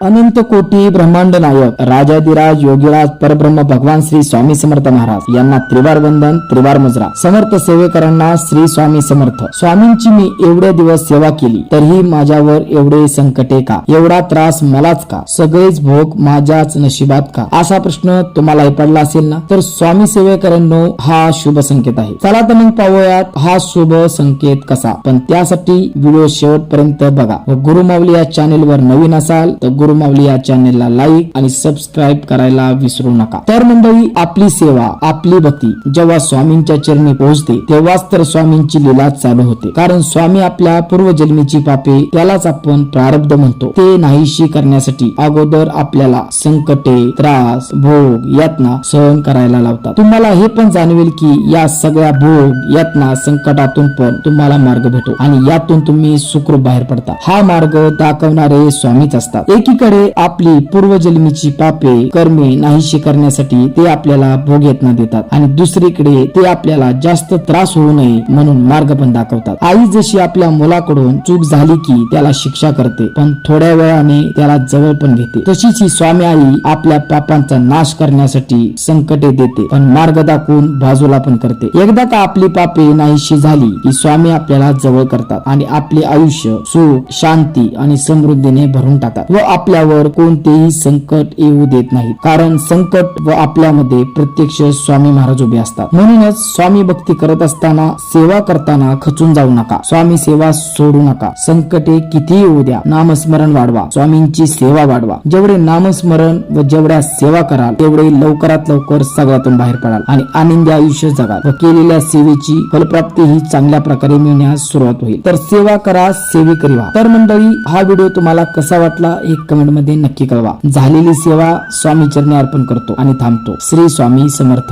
अनंत कोटी ब्रह्मांड नायक राजाधिराज योगीराज परब्रह्म भगवान श्री स्वामी समर्थ महाराज यांना त्रिवार वंदन त्रिवार मुजरा. समर्थ सेवेकरांना श्री स्वामी समर्थ. स्वामींची मी एवढे दिवस सेवा केली तरीही माझ्यावर एवढे संकटे का? एवढा त्रास मलाच का? सगळेच भोग माझ्याच नशिबात का? असा प्रश्न तुम्हालाही पडला असेल ना? तर स्वामी सेवेकरांनो हा शुभ संकेत आहे. चला तर मग पाहूयात हा शुभ संकेत कसा? पण त्यासाठी व्हिडिओ शेवटपर्यंत बघा. व गुरुमावली या चॅनेल वर नवीन असाल तर गुरुमावली या चॅनेलला लाईक आणि सबस्क्राईब करायला विसरू नका. तर मंडळी आपली सेवा आपली भक्ती जेव्हा स्वामींच्या चरणी पोहोचते तेव्हाच तर स्वामींची लीला चालू होते. कारण स्वामी आपल्या पूर्वजन्मीची पापे त्यालाच आपण प्रारब्ध म्हणतो. ते नाहीशी करण्यासाठी अगोदर आपल्याला संकटे त्रास भोग यातना सहन करायला लावतात. तुम्हाला हे पण जाणवेल की या सगळ्या भोग यातना संकटातून पण तुम्हाला मार्ग भेटो आणि यातून तुम्ही सुखरूप बाहेर पडता. हा मार्ग दाखवणारे स्वामीच असतात. एकीकडे आपली पूर्वजन्मीची पापे कर्मे नाहीशी करण्यासाठी ते आपल्याला भोग येतना देतात आणि दुसरीकडे ते आपल्याला जास्त त्रास होऊ नये म्हणून मार्ग पण दाखवतात. आई जशी आपल्या मुलाकडून चूक झाली की त्याला शिक्षा करते पण थोड्या वेळाने त्याला जवळ पण घेते. तशीच ही स्वामी आई आपल्या पापांचा नाश करण्यासाठी संकटे देते पण मार्ग दाखवून बाजूला पण करते. एकदा का आपली पापे नाहीशी झाली की स्वामी आपल्याला जवळ करतात आणि आपले आयुष्य सुख शांती आणि समृद्धीने भरून टाकतात व आपल्यावर कोणतेही संकट येऊ देत नाही. कारण संकट व आपल्यामध्ये प्रत्यक्ष स्वामी महाराज उभे असतात. म्हणूनच स्वामी भक्ती करत असताना सेवा करताना खचून जाऊ नका. स्वामी सेवा सोडू नका. संकटे किती येऊ द्या नामस्मरण वाढवा. स्वामींची सेवा वाढवा. जेवढे नामस्मरण व जेवढ्या सेवा कराल तेवढे लवकरात लवकर सगळ्यातून बाहेर पडाल आणि आनंदी आयुष्य जगाल व केलेल्या सेवेची फलप्राप्ती ही चांगल्या प्रकारे मिळण्यास सुरुवात होईल. तर सेवा करा सेवेकरी व्हा. तर मंडळी हा व्हिडिओ तुम्हाला कसा वाटला हे कमेंट मध्ये नक्की कळवा. झालेली सेवा स्वामी चरणी अर्पण करतो आणि थांबतो. श्री स्वामी समर्थ.